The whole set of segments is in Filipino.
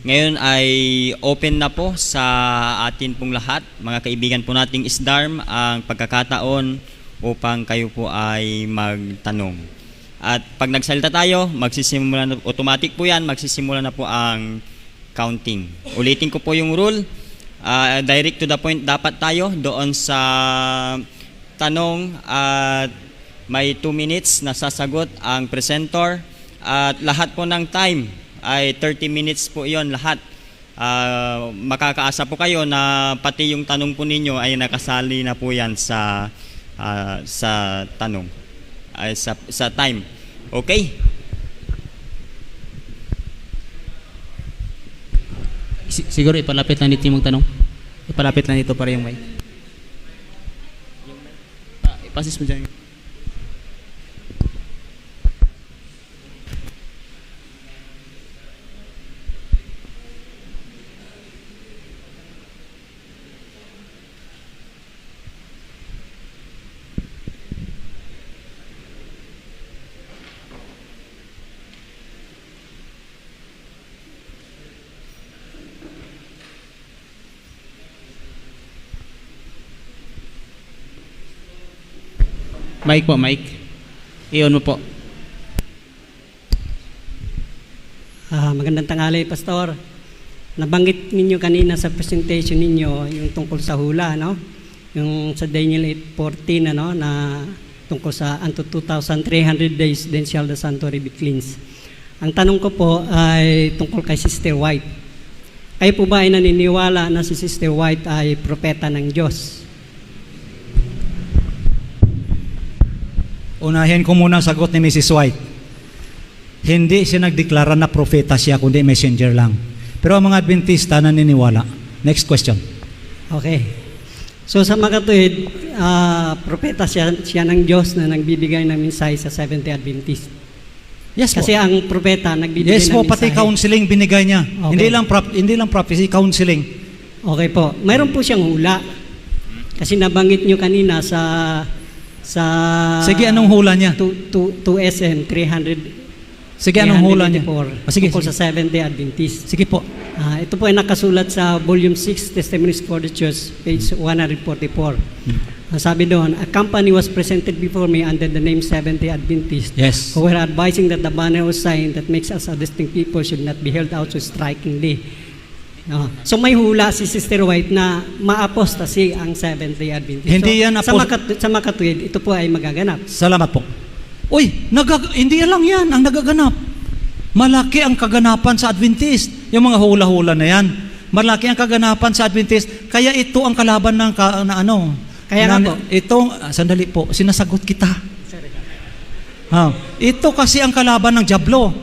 Ngayon ay open na po sa atin pong lahat, mga kaibigan po nating ISDARM, ang pagkakataon upang kayo po ay magtanong. At pag nagsalita tayo, magsisimula na, automatic po yan, magsisimula na po ang counting. Ulitin ko po yung rule, Ah, direct to the point dapat tayo doon sa tanong at may 2 minutes na sasagot ang presenter at lahat po ng time ay 30 minutes po yon lahat. Ah, makakaasa po kayo na pati yung tanong po ninyo ay nakasali na po yan sa ah, sa tanong ay sa sa time. Okay? Si- siguro ipalapit lang dito yung magtanong. Ipalapit lang dito para yung mic. Ah, ipasis mo dyan. Mic po, mic. Iyon mo po. Ah, magandang tanghali, Pastor. Nabanggit ninyo kanina sa presentation ninyo yung tungkol sa hula, no? Yung sa Daniel 8.14, ano, na tungkol sa unto 2,300 days, then shall the sanctuary be cleansed. Ang tanong ko po ay tungkol kay Sister White. Kayo po ba ay naniniwala na si Sister White ay propeta ng Diyos? Unahin ko muna ang sagot ni Mrs. White. Hindi siya nagdeklara na propeta siya, kundi messenger lang. Pero ang mga Adventista naniniwala. Next question. Okay. So sa makatuwid, ah, propeta siya, siya ng Diyos na nagbibigay ng mensahe sa Seventh-day Adventist. Yes Kasi po. ang propeta nagbibigay Yes ng po, pati mensahe. counseling binigay niya. Okay. Hindi lang prop, hindi lang prophecy, counseling. Okay po. Mayroon po siyang hula. Kasi nabanggit nyo kanina sa sa Sige, anong hula niya? 2, 2, SM 300 Sige, anong hula niya? 384, Ah, sige, sige. sa Seventh-day Adventist. Sige po. Ah, ito po ay nakasulat sa Volume 6, Testimonies for the Church, page 144. Ang sabi doon, a company was presented before me under the name Seventh-day Adventist, Yes. who were advising that the banner or sign that makes us a distinct people should not be held out so strikingly. Ah, so may hula si Sister White na ma-apostasy ang Seventh-day Adventist. Hindi so, yan sa, apos- makat- sa makatuwid, ito po ay magaganap. Salamat po. Uy, nagag hindi lang yan ang nagaganap. Malaki ang kaganapan sa Adventist. Yung mga hula-hula na yan. Malaki ang kaganapan sa Adventist. Kaya ito ang kalaban ng ka, na ano. Kaya nga na- po. Ito, ah, sandali po, sinasagot kita. Ha, ito kasi ang kalaban ng Diablo.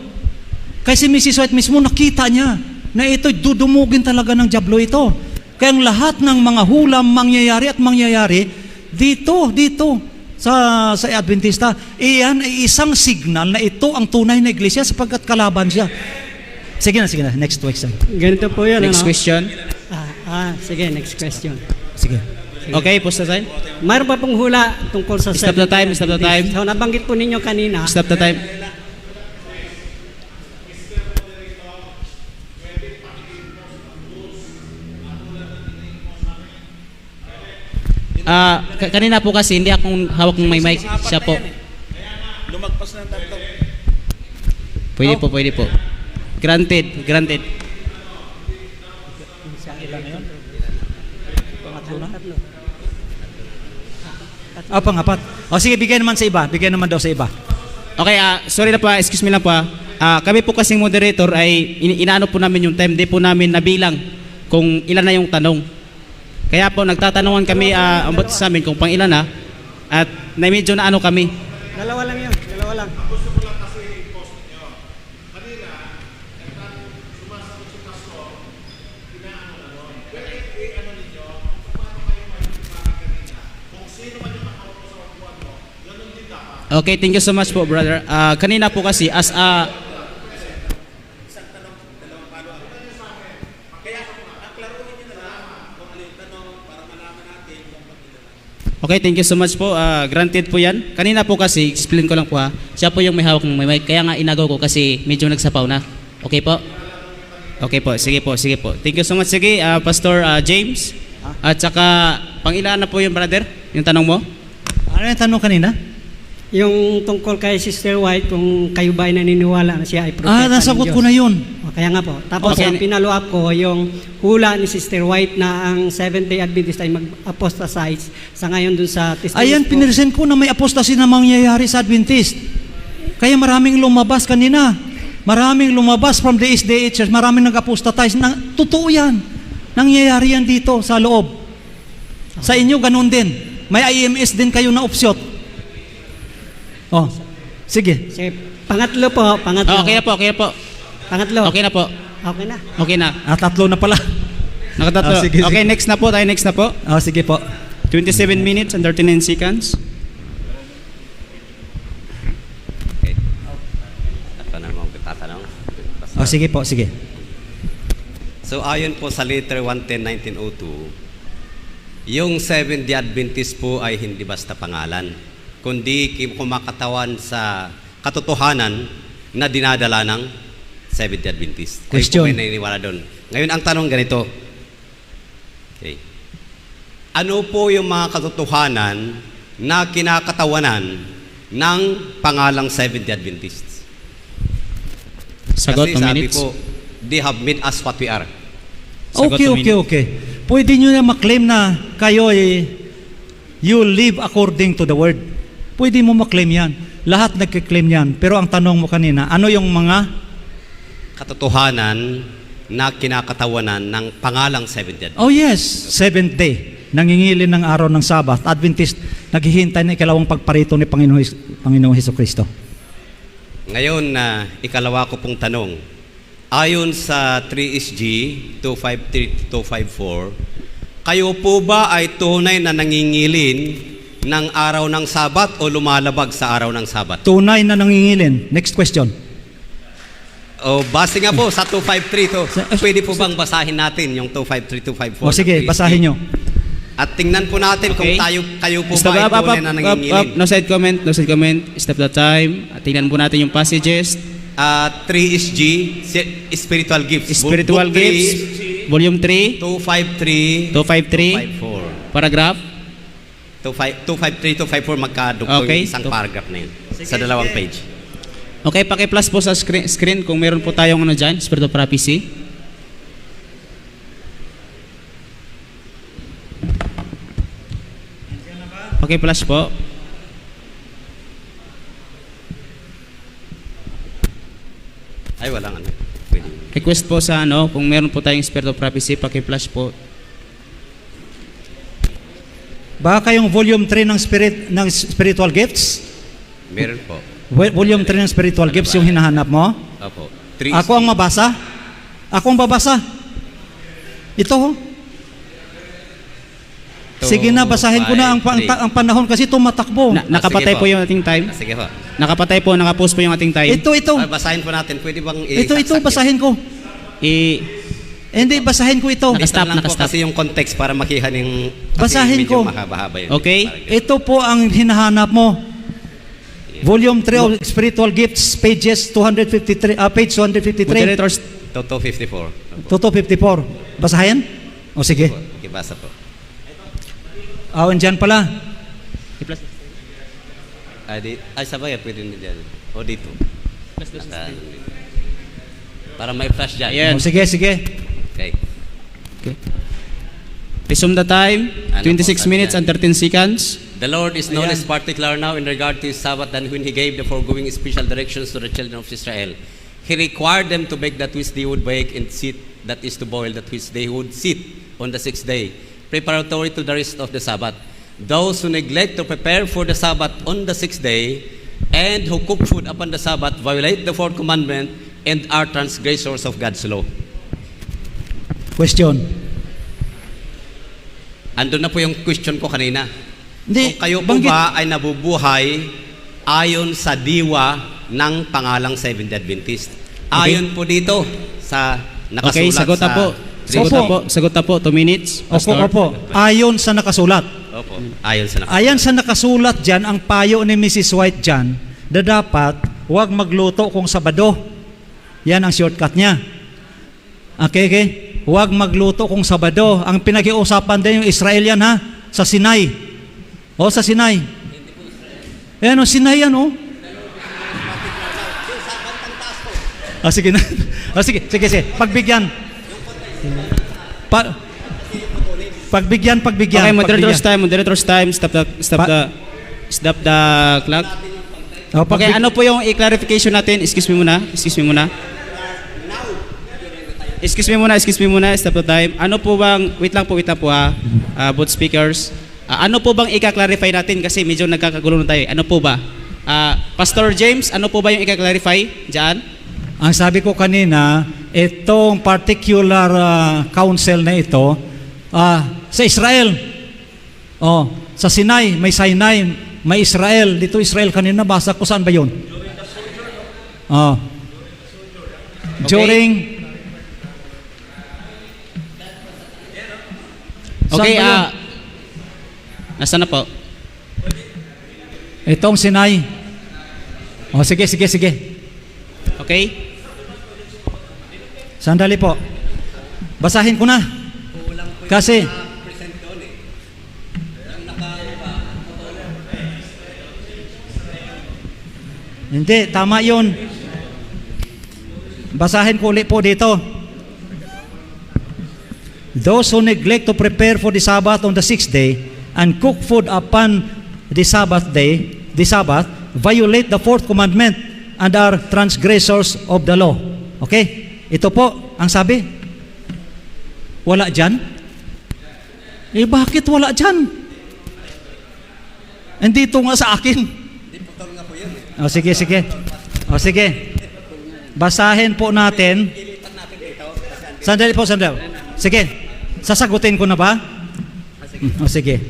Kasi Mrs. White mismo nakita niya na ito dudumugin talaga ng Diablo ito. Kaya ang lahat ng mga hula mangyayari at mangyayari dito, dito sa sa Adventista, iyan ay isang signal na ito ang tunay na iglesia sapagkat kalaban siya. Sige na, sige na. Next question. Ganito po yun, Next ano? question. Ah, ah, sige, next question. Sige. Okay, post na time. Mayroon pa pong hula tungkol sa Stop the time, stop the time. So nabanggit po ninyo kanina, Stop the time. Ah, ka- kanina po kasi hindi akong hawak ng may mic. Siya po. Lumagpas ng tatlo. Pwede po, pwede po. Granted, granted. Ah, pangapat. O sige, bigyan naman sa iba. Bigyan naman daw sa iba. Okay, ah, sorry na po, ah, excuse me lang po. Ah, kami po kasing moderator ay in- inaano po namin yung time, di po namin nabilang kung ilan na yung tanong. Kaya po nagtatanungan kami ah, ang bot sa amin kung pang ilan na at na medyo na ano kami. dalawa lang yun, dalawa lang. Okay, thank you so much po, brother. Ah, kanina po kasi as a Okay, thank you so much po. Ah, granted po yan. Kanina po kasi, explain ko lang po ha. Siya po yung may hawak ng may mic. Kaya nga inagaw ko kasi medyo nagsapaw na. Okay po? Okay po, sige po, sige po. Thank you so much. Sige, ah, Pastor ah, James. At saka, pangilan na po yung brother? Yung tanong mo? Ano yung tanong kanina? Yung tungkol kay Sister White, kung kayo ba ay naniniwala na siya ay propeta Ah, nasagot ng ko Diyos. na yun. O, kaya nga po. Tapos Okay. ang pinalo up ko, yung hula ni Sister White na ang Seventh-day Adventist ay mag-apostatize sa ngayon dun sa testimony Ayan, pinresent ko na may apostasy na mangyayari sa Adventist. Kaya maraming lumabas kanina. Maraming lumabas from the SDA Church. Maraming nag-apostatize. Na, totoo yan. Nangyayari yan dito sa loob. Sa inyo, ganun din. May IMS din kayo na opsyot. Oh, sige. Sige, pangatlo po, pangatlo. Ah, okay na po, okay na po. Pangatlo. Okay na po. Okay na. Okay na. Ah, tatlo na pala. Nakatatlo. Ah, sige, okay, sige. next na po. Tayo next na po. Oh, sige po. 27 minutes and 39 seconds. Ako na mo tatanong. Oh, sige po, sige. So ayon po sa letter 110-1902, yung Seventh-day Adventist po ay hindi basta pangalan, kundi kumakatawan sa katotohanan na dinadala ng Seventh-day Adventist. Kayo Question. po may naniniwala doon. Ngayon ang tanong ganito. Okay. Ano po yung mga katotohanan na kinakatawanan ng pangalang Seventh-day Adventist? Sagot, Kasi 2 sabi minutes. po, they have made us what we are. Sagot, Okay, okay, minutes. okay. Pwede nyo na maklaim na kayo ay you live according to the word. Pwede mo maklaim yan. Lahat nagkiklaim yan. Pero ang tanong mo kanina, ano yung mga Katotohanan na kinakatawanan ng pangalang Seventh Day. Oh yes, seventh day. Nangingilin ng araw ng Sabat. Adventist, naghihintay na ikalawang pagparito ni Panginoon, Panginoong Heso Kristo. Ngayon na ikalawa ko pong tanong. Ayon sa 3SG 253-254, kayo po ba ay tunay na nangingilin ng araw ng Sabat o lumalabag sa araw ng Sabat? Tunay na nangingilin. Next question. O base nga po sa 253 to, pwede po bang basahin natin yung 253-254? O sige, ng 3SG? basahin nyo. At tingnan po natin kung Okay. tayo, kayo po Stop, ba ay up, up, tunay up, na up, up. nangingilin. No side comment, no side comment. Stop the time. At tingnan po natin yung passages. Uh, 3SG, si- Spiritual Gifts. Spiritual book three, Gifts, Volume 3, 253, 253, 254. paragraph. 253, 254 magkadugtong Okay. yung isang paragraph na yun. Sa dalawang page. Okay, paki-plus po sa screen, screen kung meron po tayong ano dyan, Spirit of Prophecy. Paki-plus po. Ay, walang ano. Pwede. Request po sa ano, kung meron po tayong Spirit of Prophecy, paki-flash po. Baka kayong volume 3 ng spirit ng spiritual gifts? Meron po. Vo- Volume 3 ng spiritual gifts yung hinahanap mo? Opo. 3 Ako ang mabasa? Ako ang babasa? Ito ho. Sige na, basahin ko na ang, ang, ang panahon kasi tumatakbo. Na, nakapatay sige po po. yung ating time. Sige po. Nakapatay po, nakapost po yung ating time. Ito, ito. Ay, basahin po natin. Pwede bang Ito, ito, yun? basahin ko. I, Hindi, basahin ko ito. Nakastop, Ito lang po nakastop. kasi yung context para makihan yung... kasi Basahin medyo ko. mahaba-haba yun. Okay. Ito po ang hinahanap mo. Volume 3 of Spiritual Gifts, pages 253, ah, page 253, moderators, Toto 54. Opo. Toto 54. Basahin? O sige. Okay, basa po. Awan dyan pala. i-plus. Ay, di, ay sabay, pwede din dyan. O dito. Ah, para may flash dyan. Ayan. O sige, sige. Okay. Resume the time, Ano 26 po, minutes and 13 seconds. The Lord is no less particular now in regard to His Sabbath than when He gave the foregoing special directions to the children of Israel. He required them to bake that which they would bake and sit, that is to boil that which they would sit on the sixth day, preparatory to the rest of the Sabbath. Those who neglect to prepare for the Sabbath on the sixth day and who cook food upon the Sabbath violate the fourth commandment and are transgressors of God's law. Question. Andun na po yung question ko kanina. Hindi, Kung kayo po banggit- ba ay nabubuhay ayon sa diwa ng pangalang Seventh Day Adventist? Ayon po dito sa nakasulat Okay, sagot na sa... po. Sagot na Opo. po. Sagot na po. 2 minutes. Opo, Pastor. opo. Ayon sa nakasulat. Opo, ayon sa nakasulat. Ayan sa nakasulat dyan, ang payo ni Mrs. White dyan, na dapat huwag magluto kung Sabado. Yan ang shortcut niya. Okay, okay. Huwag magluto kung Sabado. Ang pinag-iusapan din yung Israel yan ha, sa Sinai. O sa Sinai. Ayan o, Sinai yan o. Ah, sige na. Ah, sige, sige, sige. Pagbigyan. Pa, pagbigyan, pagbigyan. Okay, moderator's time, moderator's time. Stop the stop Pa- the stop the clock. Oh, Okay, ano po yung i-clarification natin? Excuse me muna. Excuse me muna. Excuse me muna, excuse me muna. Stop the time. Ano po bang, wait lang po, wait lang po ha. Uh, both speakers. Ah, ano po bang i-clarify natin kasi medyo nagkakagulo na tayo. Ano po ba? Ah, Pastor James, ano po ba yung i-clarify diyan? Ang sabi ko kanina, itong particular ah, council na ito, ah, sa Israel, oh, sa Sinai, may Sinai, may Israel. Dito Israel, kanina basa ko saan ba yun? Oh. During, Saan Okay, ah, Nasaan na po? itong Sinai. Oh, sige, sige, sige. Okay? Sandali po. Basahin ko na. Kasi Hindi, tama 'yun. Basahin ko ulit po dito. Those who neglect to prepare for the Sabbath on the sixth day and cook food upon the Sabbath day, the Sabbath, violate the fourth commandment and are transgressors of the law. Okay? Ito po, ang sabi. Wala dyan? Eh bakit wala dyan? Andito nga sa akin. O sige, sige. O sige. Basahin po natin. Sandali po, sandali. Sige. Sasagutin ko na ba? O sige.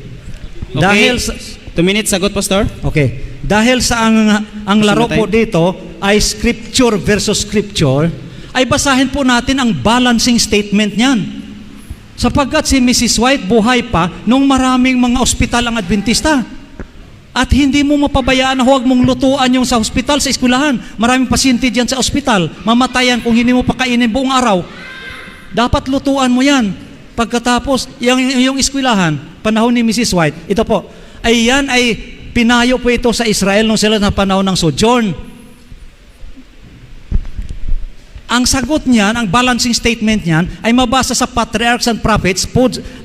Okay. Dahil sa, Two minutes, sagot, Pastor. Okay. Dahil sa ang, ang laro po dito ay scripture versus scripture, ay basahin po natin ang balancing statement niyan. Sapagkat si Mrs. White buhay pa nung maraming mga ospital ang Adventista. At hindi mo mapabayaan na huwag mong lutuan yung sa ospital, sa eskwelahan. Maraming pasyente diyan sa ospital. Mamatayan kung hindi mo pakainin buong araw. Dapat lutuan mo yan. Pagkatapos, yung, yung eskwelahan, panahon ni Mrs. White, ito po, ay yan ay pinayo po ito sa Israel nung sila na panahon ng sojourn. Ang sagot niyan, ang balancing statement niyan, ay mabasa sa Patriarchs and Prophets,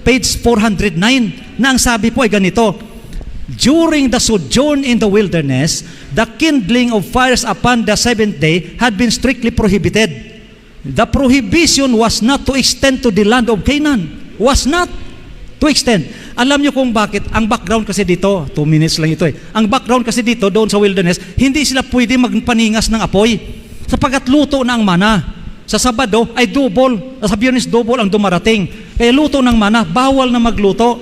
page 409, na ang sabi po ay ganito, During the sojourn in the wilderness, the kindling of fires upon the seventh day had been strictly prohibited. The prohibition was not to extend to the land of Canaan. Was not to extend. Alam niyo kung bakit? Ang background kasi dito, two minutes lang ito eh. Ang background kasi dito, doon sa wilderness, hindi sila pwede magpaningas ng apoy. Sapagkat luto na ang mana. Sa Sabado ay double. Sa Biyernes double ang dumarating. Kaya luto ng mana, bawal na magluto.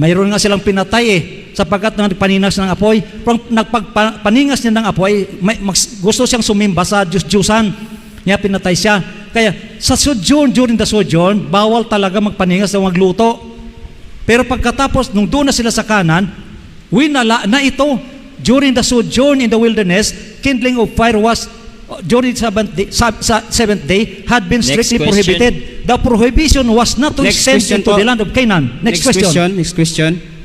Mayroon nga silang pinatay eh, sapagkat nagpaninas ng apoy. Pag nagpaningas niya ng apoy, may, gusto siyang sumimba sa Diyos-Diyusan. Kaya pinatay siya. Kaya sa sojourn, during the sojourn, bawal talaga magpaningas o magluto. Pero pagkatapos, nung doon na sila sa kanan, winala na ito. During the sojourn in the wilderness, kindling of fire was uh, during the seventh day, sa, sa seventh day had been Next strictly question. prohibited. The prohibition was not to Next extend question into po. the land of Canaan. Next, question. Next question.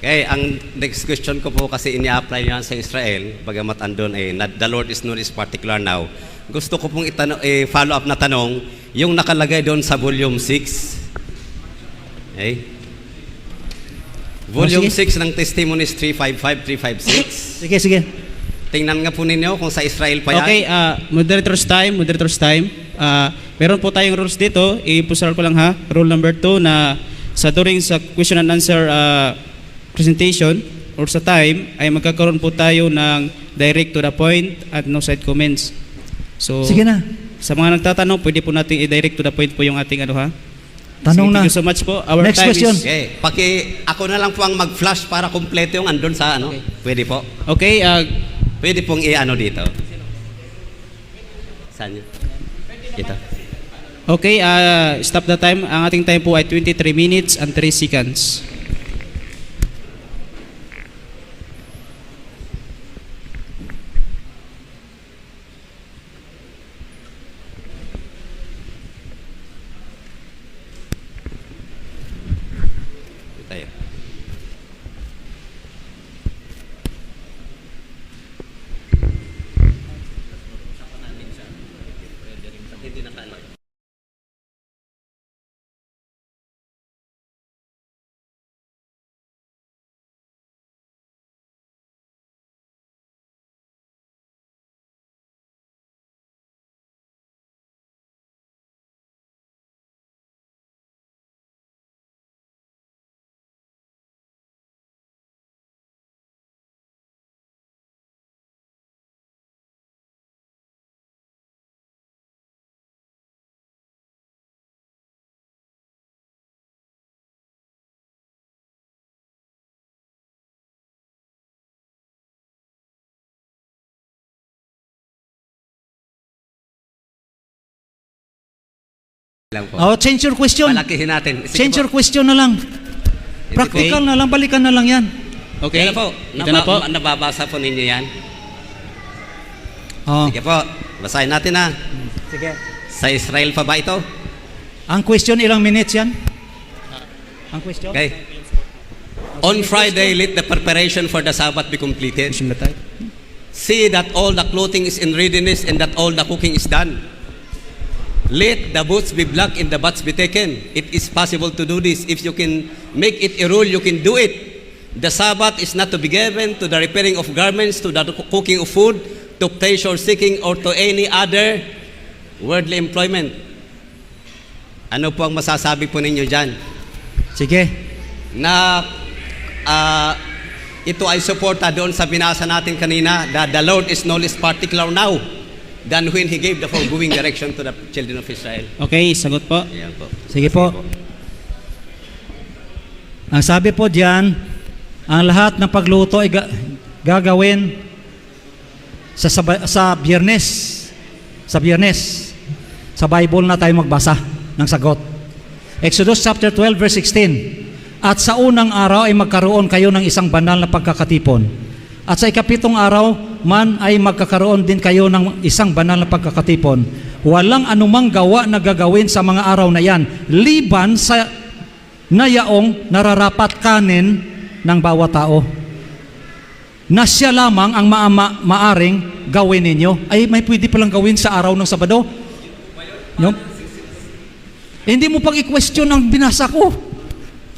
Okay, ang next question ko po kasi ini-apply yan sa Israel, bagamat andun eh, na- the Lord is known is particular now. Gusto ko pong itanong, eh, follow up na tanong, yung nakalagay doon sa volume 6. Okay? Volume Oh, sige. 6 ng Testimonies 355, 356. Sige, sige. Tingnan nga po ninyo kung sa Israel pa yan. Okay, ah, moderator's time, moderator's time. Ah, meron po tayong rules dito. I-pusaral ko lang ha. Rule number 2 na sa during sa question and answer ah, presentation or sa time ay magkakaroon po tayo ng direct to the point at no side comments. So, Sige na. sa mga nagtatanong, pwede po natin i-direct to the point po yung ating ano ha. Tanong Sige, na. Thank you so much po. Our Next time question. is... Okay, paki, ako na lang po ang mag-flash para kumpleto yung andun sa ano. Pwede po. Okay, ah, Pwede pong i-ano dito. Saan yun? Ito. okay, ah, stop the time. Ang ating time po ay 23 minutes and 3 seconds. Lang po. Oh, change your question. Palakihin natin. Sige Change po. your question na lang. Practical na lang, balikan na lang yan. Okay. Kaya po, Ito na po. naba- nababasa po ninyo yan. Oh. Sige po, basahin natin na. Sige. Sa Israel pa ba ito? Ang question, ilang minutes yan? Ang question? Okay. On Friday, let the preparation for the Sabbath be completed. See that all the clothing is in readiness and that all the cooking is done. Let the boots be black and the butts be taken. It is possible to do this. If you can make it a rule, you can do it. The Sabbath is not to be given to the repairing of garments, to the cooking of food, to pleasure seeking, or to any other worldly employment. Ano po ang masasabi po ninyo dyan? Sige. na ah, ito ay suporta doon sa binasa natin kanina that the Lord is no less particular now than when He gave the foregoing direction to the children of Israel. Okay, sagot po. Ayan po. Sige po. Ang sabi po diyan, ang lahat ng pagluto ay ga- gagawin sa, sa sa Biyernes. Sa Biyernes. Sa Bible na tayo magbasa ng sagot. Exodus chapter 12 verse 16. At sa unang araw ay magkaroon kayo ng isang banal na pagkakatipon. At sa ikapitong araw man ay magkakaroon din kayo ng isang banal na pagkakatipon. Walang anumang gawa na gagawin sa mga araw na yan, liban sa nayaong nararapat kanin ng bawat tao. Na siya lamang ang maama, maaring gawin ninyo. Ay, may pwede palang gawin sa araw ng Sabado. No? Hindi mo pang i-question ang binasa ko.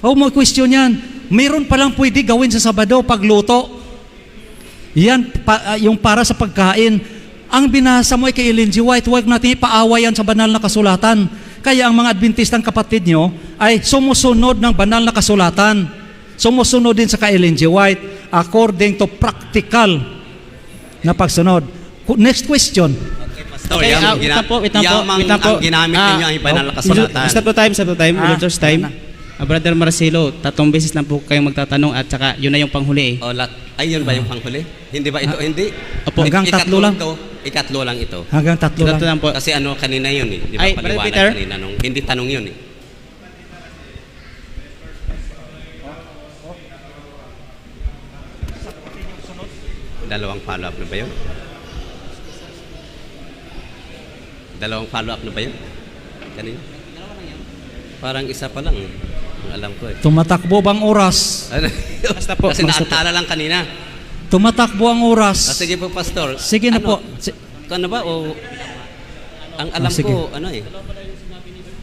Oh, mo question yan. Mayroon palang pwede gawin sa Sabado pagluto. Yan, pa, ah, yung para sa pagkain. Ang binasa mo ay kay Ellen G. White, huwag natin ipaawa yan sa banal na kasulatan. Kaya ang mga Adventistang kapatid nyo ay sumusunod ng banal na kasulatan. Sumusunod din sa kay Ellen G. White according to practical na pagsunod. Next question. Pastor, Okay, yam- ah, wait po, wait lang po, yamang wait lang po. ang ginamit Ah, ninyo ay banal na oh, kasulatan. Stop to time, stop to time, Ah, time. ano Ah, Brother Marcelo, tatlong beses lang po kayong magtatanong at saka yun na yung panghuli eh. O, lat, ay, yun ba yung panghuli? Hindi ba ito? Hindi. Opo. Hanggang Ik- tatlo ikatlo lang. Ito, ikatlo lang ito. Hanggang tatlo lang. Tatlo lang po. Kasi ano, kanina yun eh. Di ba Ay, Brother paliwanag Peter? kanina nung, hindi tanong yun eh. Dalawang follow-up na ba yun? Dalawang follow-up na ba yun? Kanina? Parang isa pa lang eh. Alam ko eh. Tumatakbo bang oras? Basta po, Kasi basta po. lang kanina. Tumatakbo ang Ah, oras. sige po, Pastor. Sige na Ano? po. Si- Ano ba o ang alam Ah, sige. ko ano eh.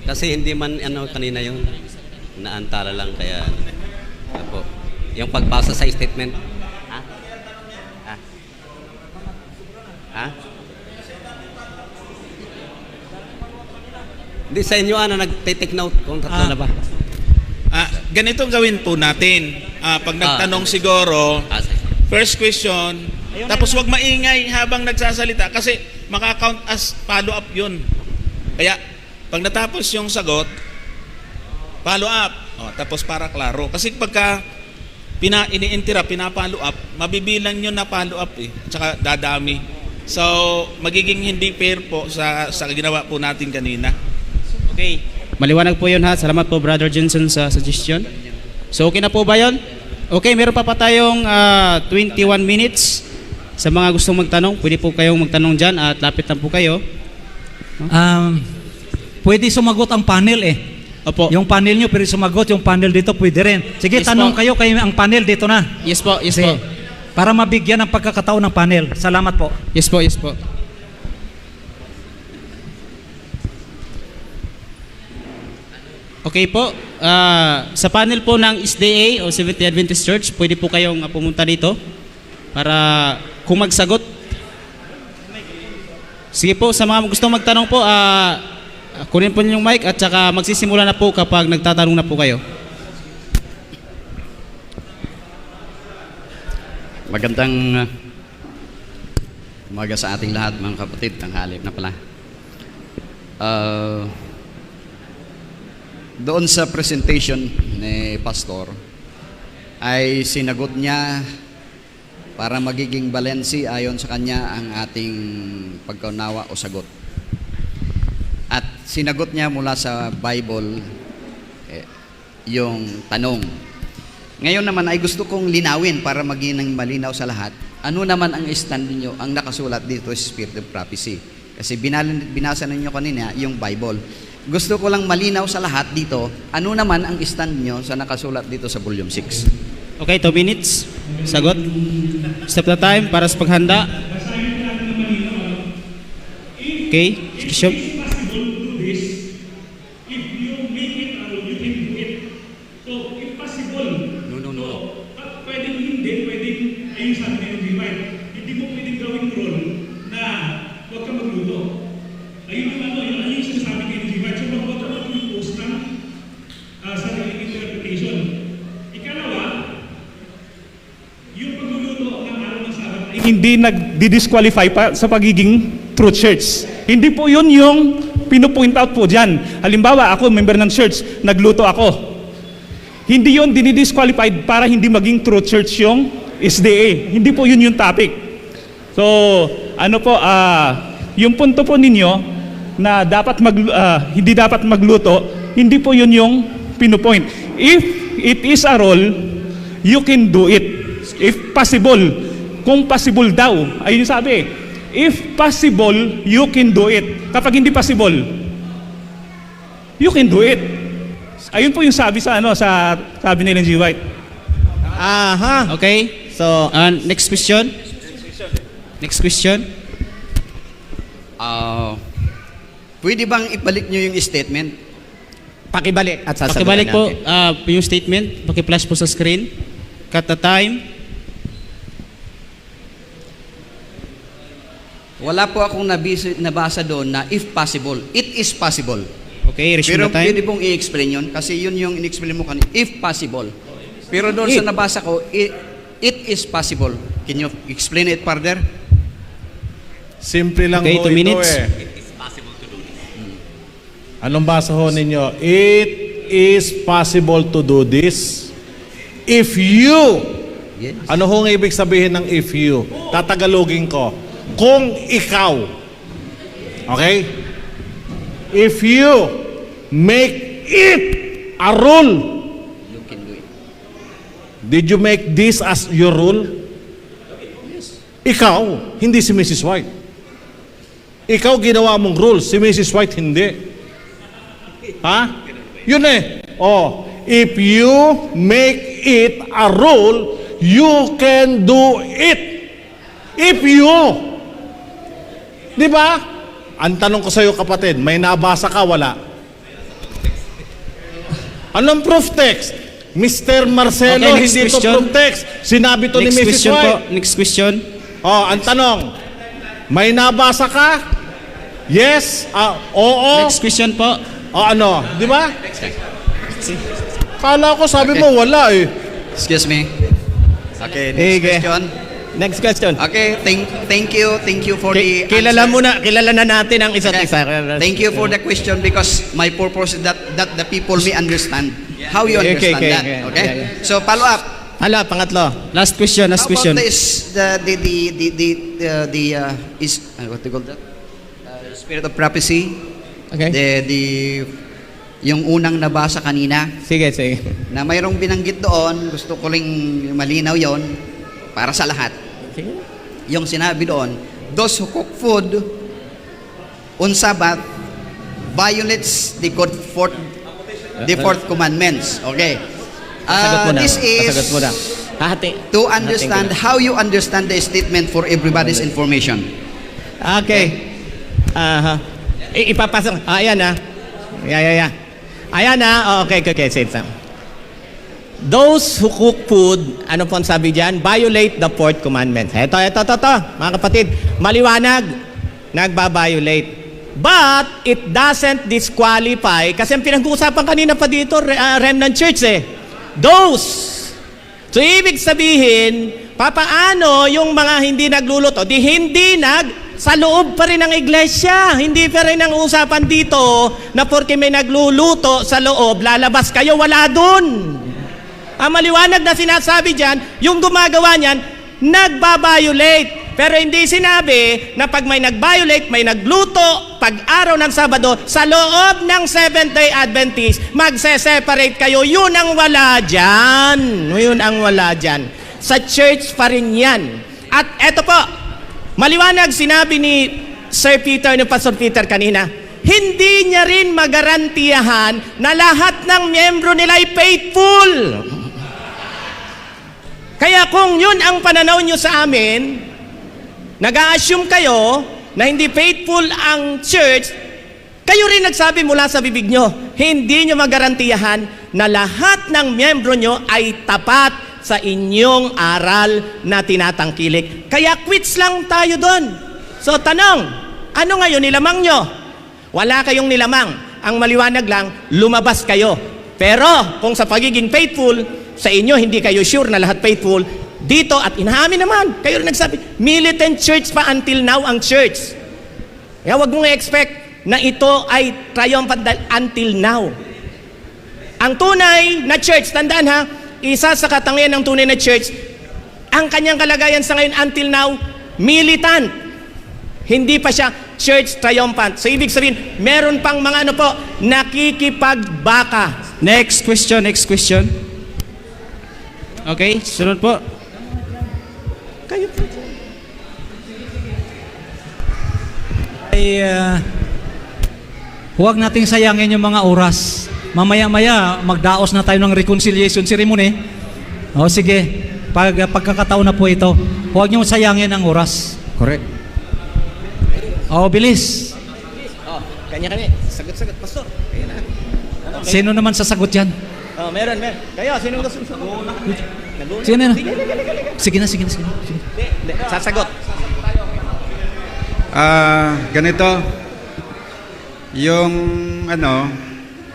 Kasi hindi man ano kanina yung naantala lang kaya ano po. Yung pagbasa sa statement. Ha? Ha? Ha? Hindi sa inyo ano nagte-take note kung tatlo Ah. na ba? Ah, ganito ang gawin po natin. Ah, pag nagtanong siguro, Ah, sige. first question, tapos wag maingay habang nagsasalita kasi maka-count as follow-up yun. Kaya, pag natapos yung sagot, follow-up. Oh, tapos para klaro. Kasi pagka pina, ini-intera, pina-follow up, mabibilang yun na follow-up eh. Tsaka dadami. So, magiging hindi fair po sa, sa ginawa po natin kanina. Okay. Maliwanag po yun ha. Salamat po Brother Johnson sa suggestion. So okay na po ba yun? Okay, meron pa pa tayong ah, 21 minutes sa mga gustong magtanong. Pwede po kayong magtanong dyan at lapit lang po kayo. Um, pwede sumagot ang panel eh. Opo. Yung panel nyo, pero sumagot, yung panel dito, pwede rin. Sige, Yes tanong po. kayo, kayo ang panel dito na. Yes po, yes Sige. po. Para mabigyan ng pagkakataon ng panel. Salamat po. Yes po, yes po. Okay po. Ah, sa panel po ng SDA o Seventh-day Adventist Church, pwede po kayong ah, pumunta dito para kung magsagot. Sige po, sa mga gusto magtanong po, ah, kunin po yung mic at saka magsisimula na po kapag nagtatanong na po kayo. Magandang uh, umaga sa ating lahat mga kapatid, tanghali na pala. Uh, doon sa presentation ni Pastor ay sinagot niya para magiging balensi ayon sa kanya ang ating pagkaunawa o sagot. At sinagot niya mula sa Bible eh, yung tanong ngayon naman ay gusto kong linawin para maging ng malinaw sa lahat. Ano naman ang stand ninyo, ang nakasulat dito sa Spirit of Prophecy? Kasi binasa ninyo kanina yung Bible. Gusto ko lang malinaw sa lahat dito, ano naman ang stand niyo sa nakasulat dito sa volume 6? Okay, 2 minutes. Sagot. Step na time para sa paghanda. Okay, Bishop. No, no, no. pwedeng hindi, pwedeng, ayun ni Energy White, hindi mo pwedeng gawing role na huwag ka magluto. Ayun yung ano, yun, ayun yung sinasabi Energy White. So, ka mag-impose ng uh, sariling interpretation. Ikalawa, yung pagluluto ng araw ng Sabat ay hindi nag-disqualify pa sa pagiging true church. Hindi po yun yung pinupoint out po dyan. Halimbawa, ako, member ng church, nagluto ako. Hindi yon dinidisqualified para hindi maging true church yung SDA. Hindi po yun yung topic. So, ano po, ah, yung punto po ninyo na dapat mag, ah, hindi dapat magluto, hindi po yun yung pinupoint. If it is a role, you can do it. If possible, kung possible daw, ayun yung sabi. If possible, you can do it. Kapag hindi possible, you can do it. Ayun po yung sabi sa ano sa sabi ni G. White. Aha. Okay. So, uh, next question. Next question. Ah, pwede bang ibalik niyo yung statement? Pakibalik at sasagutin Pakibalik po natin. uh, yung statement. Paki-flash po sa screen. Cut the time. Wala po akong nabisa, nabasa doon na if possible. It is possible. Okay, resume Pero the time. pwede pong i-explain yun kasi yun yung in-explain mo kanina, if possible. Pero doon sa nabasa ko, it, it is possible. Can you explain it further? Simple lang Okay, ho two ito minutes. eh. Anong basa ho ninyo? It is possible to do this if you Yes. Ano ho ang ibig sabihin ng if you? Tatagalogin ko. Kung ikaw. Okay? If you make it a rule. You can do it. Did you make this as your rule? Ikaw, hindi si Mrs. White. Ikaw ginawa mong rule, si Mrs. White hindi. Ha? Yun eh. Oh, if you make it a rule, you can do it. If you. Di ba? Ang tanong ko sa iyo kapatid, may nabasa ka, wala? Anong proof text? Mr. Marcelo, Okay, hindi question. proof text. Sinabi to ni Next Mrs. question po. White. Next question. Oh, ang tanong, may nabasa ka? Yes? Ah, oo? Next question po. O ano? Di ba? Kala ko sabi mo wala eh. Excuse me. Okay, next Sige. question. Next question. Okay, thank thank you, thank you for Ki- the kilala answer. mo na, kilala na natin ang isa't Okay. isa. Thank you for the question because my purpose is that that the people may understand how you Okay, understand okay, that. okay. Okay. Yeah, yeah. So follow up. Hala, pangatlo. Last question, last How question. about this the the the the the, the, the uh, is uh, what do you call that? Uh, spirit of prophecy. Okay. The the yung unang nabasa kanina Sige, sige. na mayroong binanggit doon, gusto ko ring malinaw yon para sa lahat. Sige. Yung sinabi doon, those who cook food on Sabbath violates the for the fourth commandments. Okay. Uh, this is to understand how you understand the statement for everybody's information. Okay. Aha. I- ipapasok. Ah, ayan ah. Yeah, yeah, yeah. Ayan ah. Okay, okay, okay. Say it, Sam. Those who cook food, ano po ang sabi diyan? Violate the fourth commandment. Ito, ito, ito, ito. Mga kapatid, maliwanag. Nagba-violate. But it doesn't disqualify kasi ang pinag-uusapan kanina pa dito, re- ah, Remnant Church eh. Those So ibig sabihin, papaano yung mga hindi nagluluto? Di hindi nag sa loob pa rin ng iglesia. Hindi pa rin ang usapan dito na porke may nagluluto sa loob, lalabas kayo, wala dun. Ang maliwanag na sinasabi dyan, yung gumagawa niyan, nagbabiolate. Pero hindi sinabi na pag may nag-violate, may nagluto, pag araw ng Sabado, sa loob ng Seventh-day Adventist, magse-separate kayo. Yun ang wala dyan. Yun ang wala dyan. Sa church pa rin yan. At eto po, maliwanag sinabi ni Sir Peter, ni Pastor Peter kanina, hindi niya rin magarantiyahan na lahat ng miyembro nila ay faithful. Kaya kung yun ang pananaw nyo sa amin, nag-a-assume kayo na hindi faithful ang church, kayo rin nagsabi mula sa bibig nyo, hindi nyo magarantiyahan na lahat ng miyembro nyo ay tapat sa inyong aral na tinatangkilik. Kaya quits lang tayo doon. So tanong, ano ngayon nilamang nyo? Wala kayong nilamang. Ang maliwanag lang, lumabas kayo. Pero kung sa pagiging faithful, sa inyo hindi kayo sure na lahat faithful, dito at inahamin naman, kayo rin nagsabi, militant church pa until now ang church. Kaya wag mong expect na ito ay triumphant until now. Ang tunay na church, tandaan ha, isa sa katangian ng tunay na church, ang kanyang kalagayan sa ngayon until now, militant. Hindi pa siya church triumphant. So ibig sabihin, meron pang mga ano po, nakikipagbaka. Next question, next question. Okay, sunod po. Kayo po. ay ah, huwag nating sayangin yung mga oras. Mamaya-maya, magdaos na tayo ng reconciliation ceremony. O sige, pag, pagkakataon na po ito, huwag niyong sayangin ang oras. Correct. O, bilis. Oh, kanya-kanya. Sagot-sagot. Pastor. Kaya na. Ano, may- Sino naman sasagot yan? Oh, meron, meron. Kayo, sino gusto? Nag-uuna. Sige na. Sige, na, sige na, sige na. Sige. Hindi. Sasagot. Ah, ganito. Yung ano,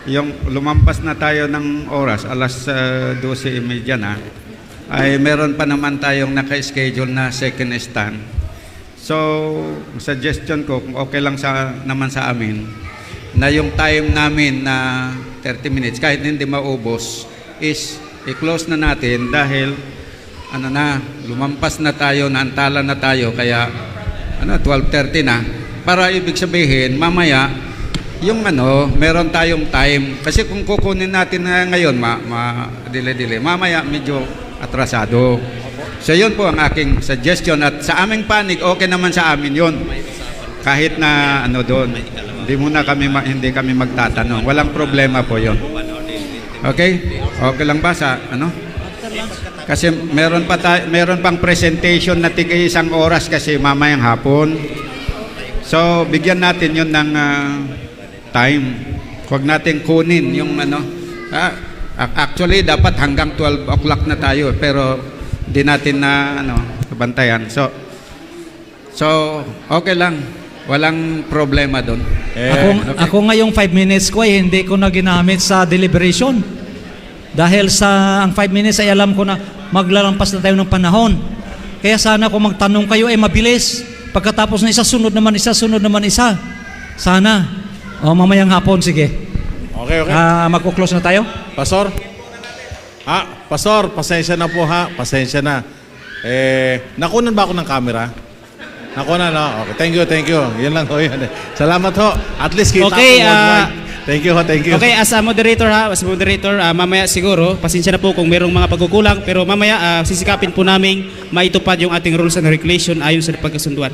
yung lumampas na tayo ng oras, alas uh, 12.30 na, ay meron pa naman tayong naka-schedule na second stand. So, suggestion ko, kung okay lang sa, naman sa amin, na yung time namin na 30 minutes, kahit hindi maubos, is i-close na natin dahil ano na, lumampas na tayo, naantala na tayo, kaya ano, 12.30 na. Para ibig sabihin, mamaya, yung ano, meron tayong time. Kasi kung kukunin natin na ngayon, ma, ma dile-dile, mamaya medyo atrasado. So yun po ang aking suggestion at sa aming panig, okay naman sa amin yun. Kahit na ano doon, hindi muna kami hindi kami magtatanong. Walang problema po yun. Okay? Okay lang ba sa ano? Kasi meron pa tayo, meron pang presentation na tigay isang oras kasi mamayang hapon. So, bigyan natin 'yon ng ah, time. Huwag natin kunin yung ano. Ah, ac- actually dapat hanggang 12 o'clock na tayo pero di natin na ano, bantayan. So So, okay lang. Walang problema doon. ako, ako ngayong 5 minutes ko ay hindi ko na ginamit sa deliberation. Dahil sa ang 5 minutes ay alam ko na maglalampas na tayo ng panahon. Kaya sana kung magtanong kayo ay mabilis. Pagkatapos na isa, sunod naman isa, sunod naman isa. Sana. O mamayang hapon, sige. Okay, okay. Ah, magko-close na tayo? Pastor? Ah, Pastor, pasensya na po ha. Pasensya na. Eh, nakunan ba ako ng camera? Nakunan, no? Okay, thank you, thank you. Yan lang ho, yan. Salamat ho. At least kita Okay, ko ah, worldwide. Thank you ho, thank you. Okay, as a moderator ha, as a moderator, ah, mamaya siguro, pasensya na po kung mayroong mga pagkukulang, pero mamaya ah, sisikapin po namin maitupad yung ating rules and regulation ayon sa pagkasunduan.